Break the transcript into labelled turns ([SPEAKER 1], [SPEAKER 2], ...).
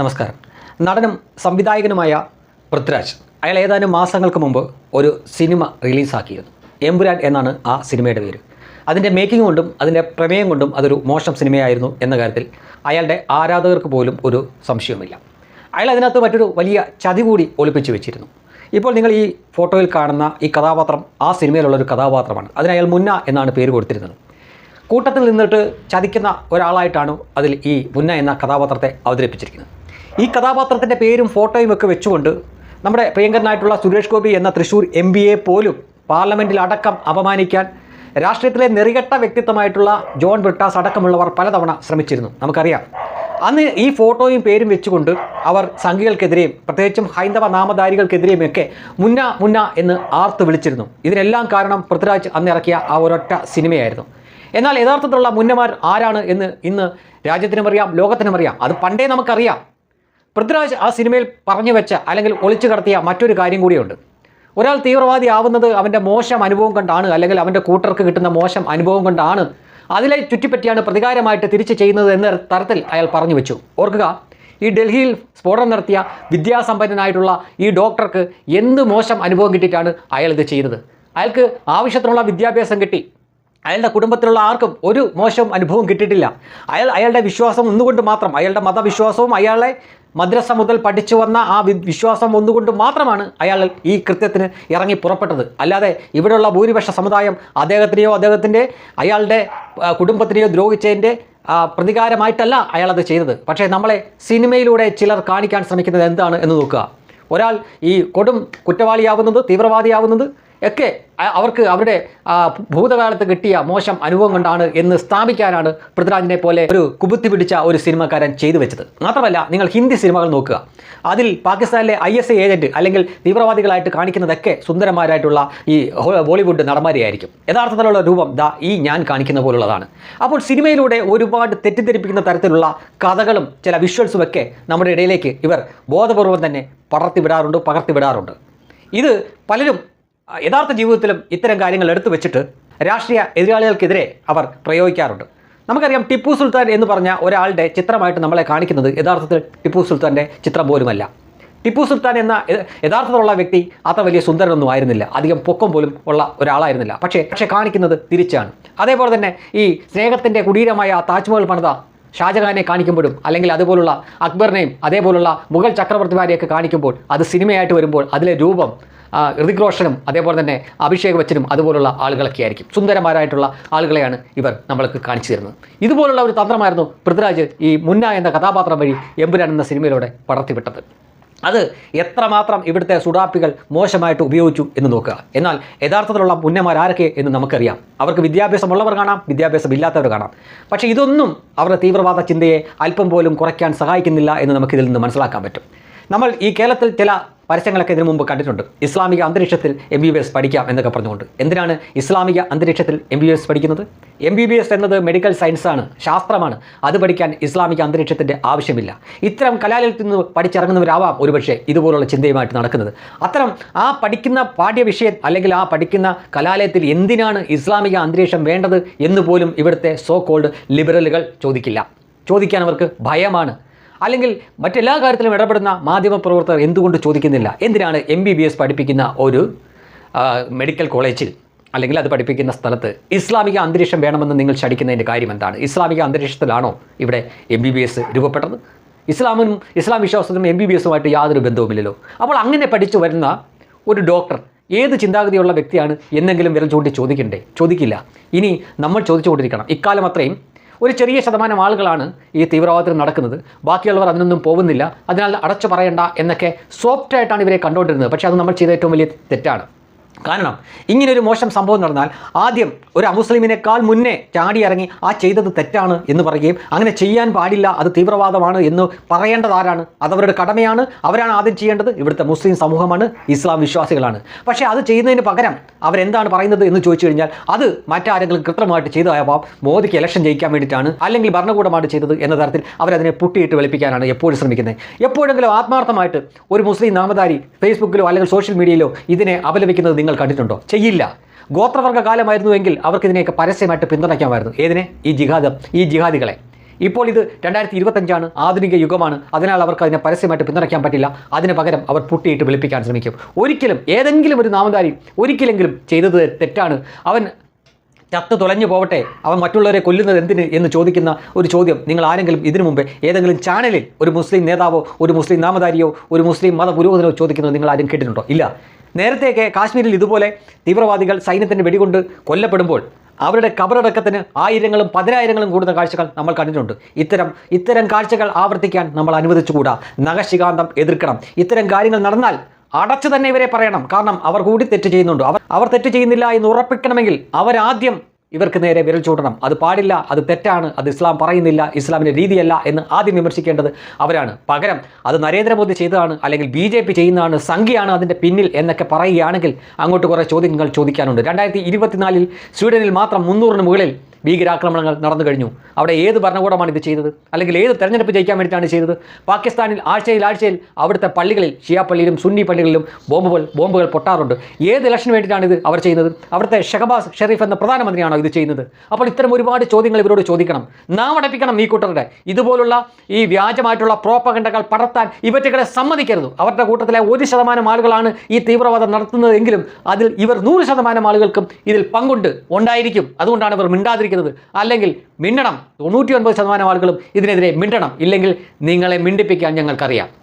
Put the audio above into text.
[SPEAKER 1] നമസ്കാരം. നടനും സംവിധായകനുമായ പൃഥ്വിരാജ് അയാൾ ഏതാനും മാസങ്ങൾക്ക് മുമ്പ് ഒരു സിനിമ റിലീസാക്കിയിരുന്നു. എമ്പുരാൻ എന്നാണ് ആ സിനിമയുടെ പേര്. അതിന്റെ മേക്കിംഗ് കൊണ്ടും അതിന്റെ പ്രമേയം കൊണ്ടും അതൊരു മോശം സിനിമയായിരുന്നു എന്ന കാര്യത്തിൽ അയാളുടെ ആരാധകർക്ക് പോലും ഒരു സംശയവുമില്ല. അയാൾ അതിനകത്ത് മറ്റൊരു വലിയ ചതി കൂടി ഒളിപ്പിച്ച് വെച്ചിരുന്നു. ഇപ്പോൾ നിങ്ങൾ ഈ ഫോട്ടോയിൽ കാണുന്ന ഈ കഥാപാത്രം ആ സിനിമയിലുള്ള ഒരു കഥാപാത്രമാണ്. അതിന് അയാൾ മുന്ന എന്നാണ് പേര് കൊടുത്തിരുന്നത്. കൂട്ടത്തിൽ നിന്നിട്ട് ചതിക്കുന്ന ഒരാളായിട്ടാണ് അതിൽ ഈ മുന്ന എന്ന കഥാപാത്രത്തെ അവതരിപ്പിച്ചിരിക്കുന്നത്. ഈ കഥാപാത്രത്തിന്റെ പേരും ഫോട്ടോയും ഒക്കെ വെച്ചുകൊണ്ട് നമ്മുടെ പ്രിയങ്കരനായിട്ടുള്ള സുരേഷ് ഗോപി എന്ന തൃശ്ശൂർ എം ബി എ പോലും പാർലമെന്റിൽ അടക്കം അപമാനിക്കാൻ രാഷ്ട്രീയത്തിലെ നെറികെട്ട വ്യക്തിത്വമായിട്ടുള്ള ജോൺ ബ്രിട്ടാസ് അടക്കമുള്ളവർ പലതവണ ശ്രമിച്ചിരുന്നു. നമുക്കറിയാം. അന്ന് ഈ ഫോട്ടോയും പേരും വെച്ചുകൊണ്ട് അവർ സംഘികൾക്കെതിരെയും പ്രത്യേകിച്ചും ഹൈന്ദവ നാമധാരികൾക്കെതിരെയും ഒക്കെ മുന്ന മുന്ന എന്ന് ആർത്ത് വിളിച്ചിരുന്നു. ഇതിനെല്ലാം കാരണം പൃഥ്വിരാജ് അന്ന് ഇറക്കിയ ആ ഒരൊറ്റ സിനിമയായിരുന്നു. എന്നാൽ യഥാർത്ഥത്തിലുള്ള മുന്നമാർ ആരാണ് എന്ന് ഇന്ന് രാജ്യത്തിനും അറിയാം ലോകത്തിനും അറിയാം അത് പണ്ടേ നമുക്കറിയാം. പൃഥ്വിരാജ് ആ സിനിമയിൽ പറഞ്ഞു വെച്ച അല്ലെങ്കിൽ ഒളിച്ചു കടത്തിയ മറ്റൊരു കാര്യം കൂടിയുണ്ട്. ഒരാൾ തീവ്രവാദി ആവുന്നത് അവന്റെ മോശം അനുഭവം കൊണ്ടാണ് അല്ലെങ്കിൽ അവന്റെ കൂട്ടർക്ക് കിട്ടുന്ന മോശം അനുഭവം കൊണ്ടാണ്. അതിലെ ചുറ്റിപ്പറ്റിയാണ് പ്രതികാരമായിട്ട് തിരിച്ചു ചെയ്യുന്നത് എന്ന തരത്തിൽ അയാൾ പറഞ്ഞു വെച്ചു. ഓർക്കുക ഈ ഡൽഹിയിൽ സ്ഫോടനം നടത്തിയ വിദ്യാസമ്പന്നനായിട്ടുള്ള ഈ ഡോക്ടർക്ക് എന്ത് മോശം അനുഭവം കിട്ടിയിട്ടാണ് അയാൾ ഇത് ചെയ്തത് അയാൾക്ക് ആവശ്യത്തിനുള്ള വിദ്യാഭ്യാസം കിട്ടി. അയാളുടെ കുടുംബത്തിലുള്ള ആർക്കും ഒരു മോശം അനുഭവം കിട്ടിയിട്ടില്ല. അയാൾ അയാളുടെ വിശ്വാസം ഒന്നുകൊണ്ട് മാത്രം അയാളുടെ മതവിശ്വാസവും അയാളെ മദ്രസ മുതൽ പഠിച്ചു വന്ന ആ വിശ്വാസം ഒന്നുകൊണ്ട് മാത്രമാണ് അയാൾ ഈ കൃത്യത്തിന് ഇറങ്ങി പുറപ്പെട്ടത്. അല്ലാതെ ഇവിടെയുള്ള ഭൂരിപക്ഷ സമുദായം അദ്ദേഹത്തിനെയോ അദ്ദേഹത്തിന്റെ അയാളുടെ കുടുംബത്തിനെയോ ദ്രോഹിച്ചതിന്റെ പ്രതികാരമായിട്ടല്ല അയാളത് ചെയ്തത്. പക്ഷേ നമ്മളെ സിനിമയിലൂടെ ചിലർ കാണിക്കാൻ ശ്രമിക്കുന്നത് എന്താണ് എന്ന് നോക്കുക. ഒരാൾ ഈ കൊടും കുറ്റവാളിയാവുന്നത് തീവ്രവാദിയാവുന്നത് ഒക്കെ അവർക്ക് അവരുടെ ഭൂതകാലത്ത് കിട്ടിയ മോശം അനുഭവം കൊണ്ടാണ് എന്ന് സ്ഥാപിക്കാനാണ് പൃഥ്വിരാജിനെ പോലെ ഒരു കുബുത്തി പിടിച്ച ഒരു സിനിമക്കാരൻ ചെയ്തു വെച്ചത്. മാത്രമല്ല നിങ്ങൾ ഹിന്ദി സിനിമകൾ നോക്കുക. അതിൽ പാകിസ്ഥാനിലെ ഐ എസ് ഐ ഏജന്റ് അല്ലെങ്കിൽ തീവ്രവാദികളായിട്ട് കാണിക്കുന്നതൊക്കെ സുന്ദരമാരായിട്ടുള്ള ഈ ബോളിവുഡ് നടന്മാരെയായിരിക്കും. യഥാർത്ഥത്തിലുള്ള രൂപം ദാ ഈ ഞാൻ കാണിക്കുന്ന പോലുള്ളതാണ്. അപ്പോൾ സിനിമയിലൂടെ ഒരുപാട് തെറ്റിദ്ധരിപ്പിക്കുന്ന തരത്തിലുള്ള കഥകളും ചില വിഷ്വൽസും ഒക്കെ നമ്മുടെ ഇടയിലേക്ക് ഇവർ ബോധപൂർവം തന്നെ പടർത്തി വിടാറുണ്ട് പകർത്തി വിടാറുണ്ട്. ഇത് പലരും യഥാർത്ഥ ജീവിതത്തിലും ഇത്തരം കാര്യങ്ങൾ എടുത്തു വെച്ചിട്ട് രാഷ്ട്രീയ എതിരാളികൾക്കെതിരെ അവർ പ്രയോഗിക്കാറുണ്ട്. നമുക്കറിയാം ടിപ്പു സുൽത്താൻ എന്ന് പറഞ്ഞ ഒരാളുടെ ചിത്രമായിട്ട് നമ്മളെ കാണിക്കുന്നത് യഥാർത്ഥത്തിൽ ടിപ്പു സുൽത്താന്റെ ചിത്രം പോലുമല്ല. ടിപ്പു സുൽത്താൻ എന്ന യഥാർത്ഥത്തിലുള്ള വ്യക്തി അത്ര വലിയ സുന്ദരനൊന്നും ആയിരുന്നില്ല. അധികം പൊക്കം പോലും ഉള്ള ഒരാളായിരുന്നില്ല. പക്ഷേ പക്ഷേ കാണിക്കുന്നത് തിരിച്ചാണ്. അതേപോലെ തന്നെ ഈ സ്നേഹത്തിന്റെ കുടീരമായ താജ്മഹൽ പണിത ഷാജഹാനെ കാണിക്കുമ്പോഴും അല്ലെങ്കിൽ അതുപോലുള്ള അക്ബറിനെയും അതേപോലുള്ള മുഗൾ ചക്രവർത്തിമാരെയൊക്കെ കാണിക്കുമ്പോൾ അത് സിനിമയായിട്ട് വരുമ്പോൾ അതിലെ രൂപം ഋതിക് റോഷനും അതേപോലെ തന്നെ അഭിഷേക് ബച്ചനും അതുപോലുള്ള ആളുകളൊക്കെ ആയിരിക്കും. സുന്ദരമാരായിട്ടുള്ള ആളുകളെയാണ് ഇവർ നമ്മൾക്ക് കാണിച്ചു തരുന്നത്. ഇതുപോലുള്ള ഒരു തന്ത്രമായിരുന്നു പൃഥ്വിരാജ് ഈ മുന്ന എന്ന കഥാപാത്രം വഴി എമ്പുരാൻ എന്ന സിനിമയിലൂടെ പടർത്തിവിട്ടത് അത് എത്രമാത്രം ഇവിടുത്തെ സുഡാപ്പികൾ മോശമായിട്ട് ഉപയോഗിച്ചു എന്ന് നോക്കുക. എന്നാൽ യഥാർത്ഥത്തിലുള്ള മുന്നമാരാരൊക്കെ എന്ന് നമുക്കറിയാം. അവർക്ക് വിദ്യാഭ്യാസമുള്ളവർ കാണാം വിദ്യാഭ്യാസം ഇല്ലാത്തവർ കാണാം. പക്ഷേ ഇതൊന്നും അവരുടെ തീവ്രവാദ ചിന്തയെ അല്പം പോലും കുറയ്ക്കാൻ സഹായിക്കുന്നില്ല എന്ന് നമുക്കിതിൽ നിന്ന് മനസ്സിലാക്കാൻ പറ്റും. നമ്മൾ ഈ കേരളത്തിൽ ചില പരസ്യങ്ങളൊക്കെ ഇതിനു മുമ്പ് കണ്ടിട്ടുണ്ട്. ഇസ്ലാമിക അന്തരീക്ഷത്തിൽ എം ബി ബി എസ് പഠിക്കാം എന്നൊക്കെ പറഞ്ഞുകൊണ്ട്. എന്തിനാണ് ഇസ്ലാമിക അന്തരീക്ഷത്തിൽ എം ബി ബി എസ് പഠിക്കുന്നത്? എം ബി ബി എസ് എന്നത് മെഡിക്കൽ സയൻസാണ് ശാസ്ത്രമാണ്. അത് പഠിക്കാൻ ഇസ്ലാമിക അന്തരീക്ഷത്തിന്റെ ആവശ്യമില്ല. ഇത്തരം കലാലയത്തിൽ നിന്ന് പഠിച്ചിറങ്ങുന്നവരാവാം ഒരുപക്ഷെ ഇതുപോലുള്ള ചിന്തയുമായിട്ട് നടക്കുന്നത്. അത്തരം ആ പഠിക്കുന്ന പാഠ്യവിഷയം അല്ലെങ്കിൽ ആ പഠിക്കുന്ന കലാലയത്തിൽ എന്തിനാണ് ഇസ്ലാമിക അന്തരീക്ഷം വേണ്ടത് എന്ന് പോലും ഇവിടുത്തെ സോ കോൾഡ് ലിബറലുകൾ ചോദിക്കില്ല. ചോദിക്കാൻ അവർക്ക് ഭയമാണ്. അല്ലെങ്കിൽ മറ്റെല്ലാ കാര്യത്തിലും ഇടപെടുന്ന മാധ്യമപ്രവർത്തകർ എന്തുകൊണ്ട് ചോദിക്കുന്നില്ല? എന്തിനാണ് എം ബി ബി എസ് പഠിപ്പിക്കുന്ന ഒരു മെഡിക്കൽ കോളേജിൽ അല്ലെങ്കിൽ അത് പഠിപ്പിക്കുന്ന സ്ഥലത്ത് ഇസ്ലാമിക അന്തരീക്ഷം വേണമെന്ന് നിങ്ങൾ ശടിക്കുന്നതിന്റെ കാര്യം എന്താണ്? ഇസ്ലാമിക അന്തരീക്ഷത്തിലാണോ ഇവിടെ എം ബി ബി എസ് രൂപപ്പെട്ടത്? ഇസ്ലാമിനും ഇസ്ലാം വിശ്വാസത്തിനും എം ബി ബി എസുമായിട്ട് യാതൊരു ബന്ധവുമില്ലല്ലോ. അപ്പോൾ അങ്ങനെ പഠിച്ചു വരുന്ന ഒരു ഡോക്ടർ ഏത് ചിന്താഗതിയുള്ള വ്യക്തിയാണ് എന്നെങ്കിലും വിരൽ ചൂണ്ടി ചോദിക്കണ്ടേ? ചോദിക്കില്ല. ഇനി നമ്മൾ ചോദിച്ചുകൊണ്ടിരിക്കണം. ഇക്കാലം അത്രയും ഒരു ചെറിയ ശതമാനം ആളുകളാണ് ഈ തീവ്രവാദത്തിൽ നടക്കുന്നത്. ബാക്കിയുള്ളവർ അതിനൊന്നും പോകുന്നില്ല അതിനാൽ അടച്ചു പറയണ്ട എന്നൊക്കെ സോഫ്റ്റായിട്ടാണ് ഇവരെ കണ്ടുകൊണ്ടിരുന്നത്. പക്ഷേ അത് നമ്മൾ ചെയ്ത ഏറ്റവും വലിയ തെറ്റാണ്. കാരണം ഇങ്ങനൊരു മോശം സംഭവം നടന്നാൽ ആദ്യം ഒരു അമുസ്ലിമിനേക്കാൾ മുന്നേ ചാടി ഇറങ്ങി ആ ചെയ്തത് തെറ്റാണ് എന്ന് പറയുകയും അങ്ങനെ ചെയ്യാൻ പാടില്ല അത് തീവ്രവാദമാണ് എന്ന് പറയേണ്ടത് ആരാണ്? അതവരുടെ കടമയാണ്. അവരാണ് ആദ്യം ചെയ്യേണ്ടത് ഇവിടുത്തെ മുസ്ലിം സമൂഹമാണ് ഇസ്ലാം വിശ്വാസികളാണ്. പക്ഷേ അത് ചെയ്യുന്നതിന് പകരം അവരെന്താണ് പറയുന്നത് എന്ന് ചോദിച്ചു കഴിഞ്ഞാൽ അത് മറ്റാരെങ്കിലും കൃത്രിമമായിട്ട് ചെയ്തതാവാം മോദിക്ക് ഇലക്ഷൻ ജയിക്കാൻ വേണ്ടിയിട്ടാണ് അല്ലെങ്കിൽ ഭരണകൂടമായിട്ട് ചെയ്തത് എന്ന തരത്തിൽ അവരതിനെ പുട്ടിയിട്ട് വെളുപ്പിക്കാനാണ് എപ്പോഴും ശ്രമിക്കുന്നത്. എപ്പോഴെങ്കിലും ആത്മാർത്ഥമായിട്ട് ഒരു മുസ്ലിം നാമധാരി ഫേസ്ബുക്കിലോ അല്ലെങ്കിൽ സോഷ്യൽ മീഡിയയിലോ ഇതിനെ അപലപിക്കുന്നത് നിങ്ങൾ കണ്ടിട്ടുണ്ടോ? ചെയ്യില്ല. ഗോത്രവർഗ കാലമായിരുന്നുവെങ്കിൽ അവർക്ക് ഇതിനെയൊക്കെ പരസ്യമായിട്ട് പിന്തുണയ്ക്കാമായിരുന്നു. ഏതിനെ? ഈ ജിഹാദ് ഈ ജിഹാദികളെ. ഇപ്പോൾ ഇത് രണ്ടായിരത്തി ഇരുപത്തഞ്ചാണ് ആധുനിക യുഗമാണ്. അതിനാൽ അവർക്ക് അതിനെ പരസ്യമായിട്ട് പിന്തുണയ്ക്കാൻ പറ്റില്ല. അതിന് പകരം അവർ പുട്ടിയിട്ട് വിളിപ്പിക്കാൻ ശ്രമിക്കും. ഒരിക്കലും ഏതെങ്കിലും ഒരു നാമധാരി ഒരിക്കലെങ്കിലും ചെയ്തത് തെറ്റാണ്. അവൻ ചത്ത് തുലഞ്ഞു പോവട്ടെ. അവൻ മറ്റുള്ളവരെ കൊല്ലുന്നത് എന്തിന് എന്ന് ചോദിക്കുന്ന ഒരു ചോദ്യം നിങ്ങൾ ആരെങ്കിലും ഇതിനു മുമ്പേ ഏതെങ്കിലും ചാനലിൽ ഒരു മുസ്ലിം നേതാവോ ഒരു മുസ്ലിം നാമധാരിയോ ഒരു മുസ്ലിം മതപുരോഹിതനോ ചോദിക്കുന്നത് നിങ്ങൾ ആരും കേട്ടിട്ടുണ്ടോ? ഇല്ല. നേരത്തെയൊക്കെ കാശ്മീരിൽ ഇതുപോലെ തീവ്രവാദികൾ സൈന്യത്തിന്റെ വെടികൊണ്ട് കൊല്ലപ്പെടുമ്പോൾ അവരുടെ കബറടക്കത്തിന് ആയിരങ്ങളും പതിനായിരങ്ങളും കൂടുന്ന കാഴ്ചകൾ നമ്മൾ കണ്ടിട്ടുണ്ട്. ഇത്തരം ഇത്തരം കാഴ്ചകൾ ആവർത്തിക്കാൻ നമ്മൾ അനുവദിച്ചുകൂടാ. നഖശികാന്തം എതിർക്കണം. ഇത്തരം കാര്യങ്ങൾ നടന്നാൽ അടച്ചു തന്നെ ഇവരെ പറയണം. കാരണം അവർ കൂടി തെറ്റ് ചെയ്യുന്നുണ്ട്. അവർ അവർ തെറ്റ് ചെയ്യുന്നില്ല എന്ന് ഉറപ്പിക്കണമെങ്കിൽ അവരാദ്യം ഇവർക്ക് നേരെ വിരൽ ചൂടണം. അത് പാടില്ല അത് തെറ്റാണ് അത് ഇസ്ലാം പറയുന്നില്ല ഇസ്ലാമിന്റെ രീതിയല്ല എന്ന് ആദ്യം വിമർശിക്കേണ്ടത് അവരാണ്. പകരം അത് നരേന്ദ്രമോദി ചെയ്തതാണ് അല്ലെങ്കിൽ ബി ജെ പി ചെയ്യുന്നതാണ് സംഖ്യയാണ് അതിന്റെ പിന്നിൽ എന്നൊക്കെ പറയുകയാണെങ്കിൽ അങ്ങോട്ട് കുറേ ചോദ്യങ്ങൾ ചോദിക്കാനുണ്ട്. രണ്ടായിരത്തി ഇരുപത്തിനാലിൽ സ്വീഡനിൽ മാത്രം മുന്നൂറിന് മുകളിൽ ഭീകരാക്രമണങ്ങൾ നടന്നു കഴിഞ്ഞു. അവിടെ ഏത് ഭരണകൂടമാണ് ഇത് ചെയ്തത്? അല്ലെങ്കിൽ ഏത് തെരഞ്ഞെടുപ്പ് ജയിക്കാൻ വേണ്ടിയിട്ടാണ് ചെയ്തത്? പാകിസ്ഥാനിൽ ആഴ്ചയിൽ ആഴ്ചയിൽ അവിടുത്തെ പള്ളികളിൽ ഷിയാ പള്ളിയിലും സുന്നി പള്ളികളിലും ബോംബുകൾ ബോംബുകൾ പൊട്ടാറുണ്ട്. ഏത് ഇലക്ഷന് വേണ്ടിയിട്ടാണ് ഇത് അവർ ചെയ്യുന്നത്? അവിടുത്തെ ഷഹബാസ് ഷെറീഫ് എന്ന പ്രധാനമന്ത്രിയാണോ ഇത് ചെയ്യുന്നത്? അപ്പോൾ ഇത്തരം ഒരുപാട് ചോദ്യങ്ങൾ ഇവരോട് ചോദിക്കണം. നാം അടപ്പിക്കണം ഈ കൂട്ടരുടെ. ഇതുപോലുള്ള ഈ വ്യാജമായിട്ടുള്ള പ്രോപ്പകണ്ടകൾ പടർത്താൻ ഇവറ്റുകളെ സമ്മതിക്കരുത്. അവരുടെ കൂട്ടത്തിലെ ഒരു ശതമാനം ആളുകളാണ് ഈ തീവ്രവാദം നടത്തുന്നതെങ്കിലും അതിൽ ഇവർ നൂറ് ശതമാനം ആളുകൾക്കും ഇതിൽ പങ്കുണ്ട് ഉണ്ടായിരിക്കും. അതുകൊണ്ടാണ് ഇവർ മിണ്ടാതിരിക്കുന്നത്. അല്ലെങ്കിൽ മിണ്ടണം. തൊണ്ണൂറ്റി ഒൻപത് ശതമാനം ആളുകളും ഇതിനെതിരെ മിണ്ടണം. ഇല്ലെങ്കിൽ നിങ്ങളെ മിണ്ടിപ്പിക്കാൻ ഞങ്ങൾക്കറിയാം.